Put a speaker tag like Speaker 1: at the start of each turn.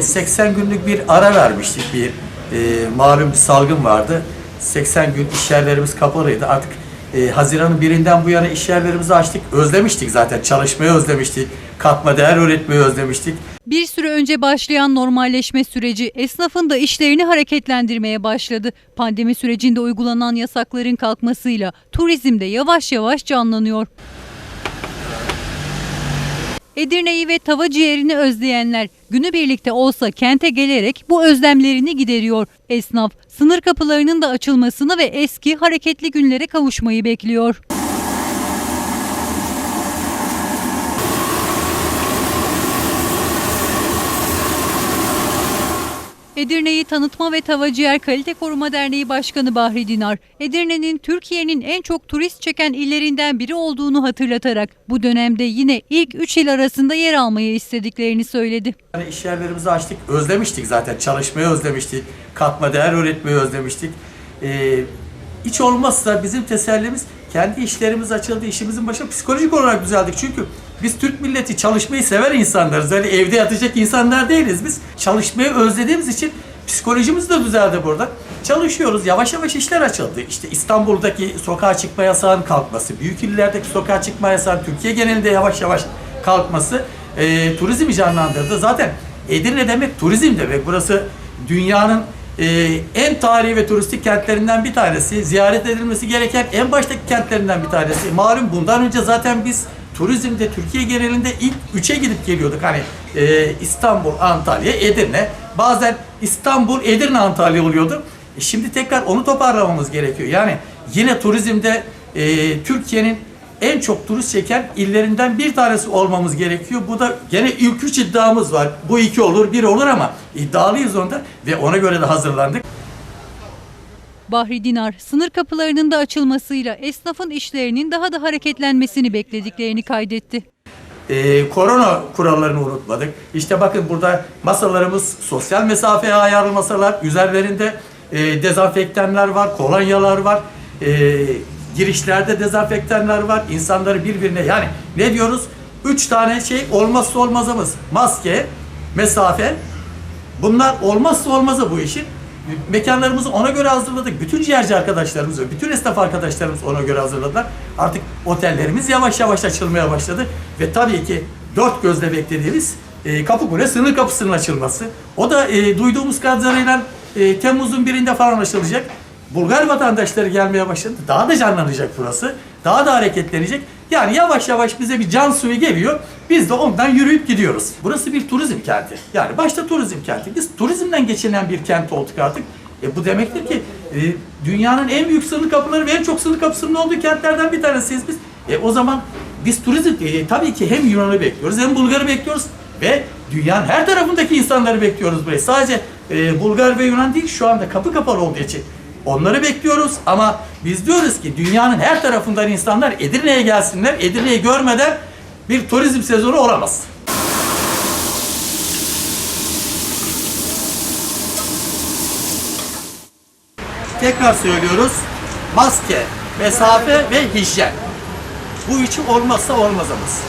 Speaker 1: e, 80 günlük bir ara vermiştik. Bir e, malum bir salgın vardı. 80 gün iş yerlerimiz kapalıydı. Artık e, Haziran'ın birinden bu yana iş yerlerimizi açtık. Özlemiştik zaten. Çalışmayı özlemiştik. Katma değer üretmeyi özlemiştik.
Speaker 2: Bir süre önce başlayan normalleşme süreci esnafın da işlerini hareketlendirmeye başladı. Pandemi sürecinde uygulanan yasakların kalkmasıyla turizm de yavaş yavaş canlanıyor. Edirne'yi ve tava ciğerini özleyenler günübirlikte olsa kente gelerek bu özlemlerini gideriyor. Esnaf sınır kapılarının da açılmasını ve eski hareketli günlere kavuşmayı bekliyor. Edirne'yi Tanıtma ve Tavaciğer Kalite Koruma Derneği Başkanı Bahri Dinar, Edirne'nin Türkiye'nin en çok turist çeken illerinden biri olduğunu hatırlatarak bu dönemde yine ilk 3 il arasında yer almayı istediklerini söyledi.
Speaker 1: Yani iş yerlerimizi açtık. Özlemiştik zaten. Çalışmayı özlemiştik. Katma değer üretmeyi özlemiştik. Ee, hiç olmazsa bizim tesellimiz kendi işlerimiz açıldı. işimizin başına psikolojik olarak düzeldik. Çünkü biz Türk milleti çalışmayı sever insanlarız. Öyle evde yatacak insanlar değiliz biz. Çalışmayı özlediğimiz için psikolojimiz de düzeldi burada. Çalışıyoruz. Yavaş yavaş işler açıldı. İşte İstanbul'daki sokağa çıkma yasağının kalkması, büyük illerdeki sokağa çıkma yasağının Türkiye genelinde yavaş yavaş kalkması e, turizmi canlandırdı. Zaten Edirne demek turizm demek. Burası dünyanın e, en tarihi ve turistik kentlerinden bir tanesi. Ziyaret edilmesi gereken en baştaki kentlerinden bir tanesi. Malum bundan önce zaten biz turizmde Türkiye genelinde ilk üçe gidip geliyorduk. Hani e, İstanbul, Antalya, Edirne. Bazen İstanbul, Edirne, Antalya oluyordu. E, şimdi tekrar onu toparlamamız gerekiyor. Yani yine turizmde e, Türkiye'nin en çok turist çeken illerinden bir tanesi olmamız gerekiyor. Bu da gene ilk üç iddiamız var. Bu iki olur, bir olur ama iddialıyız onda ve ona göre de hazırlandık.
Speaker 2: Bahri Dinar, sınır kapılarının da açılmasıyla esnafın işlerinin daha da hareketlenmesini beklediklerini kaydetti.
Speaker 1: Ee, korona kurallarını unutmadık. İşte bakın burada masalarımız sosyal mesafeye ayarlı masalar. Üzerlerinde e, dezenfektanlar var, kolonyalar var. E, girişlerde dezenfektanlar var. İnsanları birbirine yani ne diyoruz? Üç tane şey olmazsa olmazımız. Maske, mesafe. Bunlar olmazsa olmazı bu işin. Mekanlarımızı ona göre hazırladık. Bütün ciğerci arkadaşlarımız ve bütün esnaf arkadaşlarımız ona göre hazırladılar. Artık otellerimiz yavaş yavaş açılmaya başladı. Ve tabii ki dört gözle beklediğimiz e, Kapıkule sınır kapısının açılması. O da e, duyduğumuz kadarıyla e, Temmuz'un birinde falan açılacak. Bulgar vatandaşları gelmeye başladı. Daha da canlanacak burası. Daha da hareketlenecek. Yani yavaş yavaş bize bir can suyu geliyor. Biz de ondan yürüyüp gidiyoruz. Burası bir turizm kenti. Yani başta turizm kenti. Biz turizmden geçinen bir kent olduk artık. E bu demektir ki e, dünyanın en büyük sınır kapıları ve en çok sınır kapısının olduğu kentlerden bir tanesiyiz biz. E o zaman biz turizm e, tabii ki hem Yunan'ı bekliyoruz hem Bulgar'ı bekliyoruz ve dünyanın her tarafındaki insanları bekliyoruz buraya. Sadece e, Bulgar ve Yunan değil şu anda kapı kapalı olduğu için Onları bekliyoruz ama biz diyoruz ki dünyanın her tarafından insanlar Edirne'ye gelsinler. Edirne'yi görmeden bir turizm sezonu olamaz. Tekrar söylüyoruz. Maske, mesafe ve hijyen. Bu üçü olmazsa olmazımız.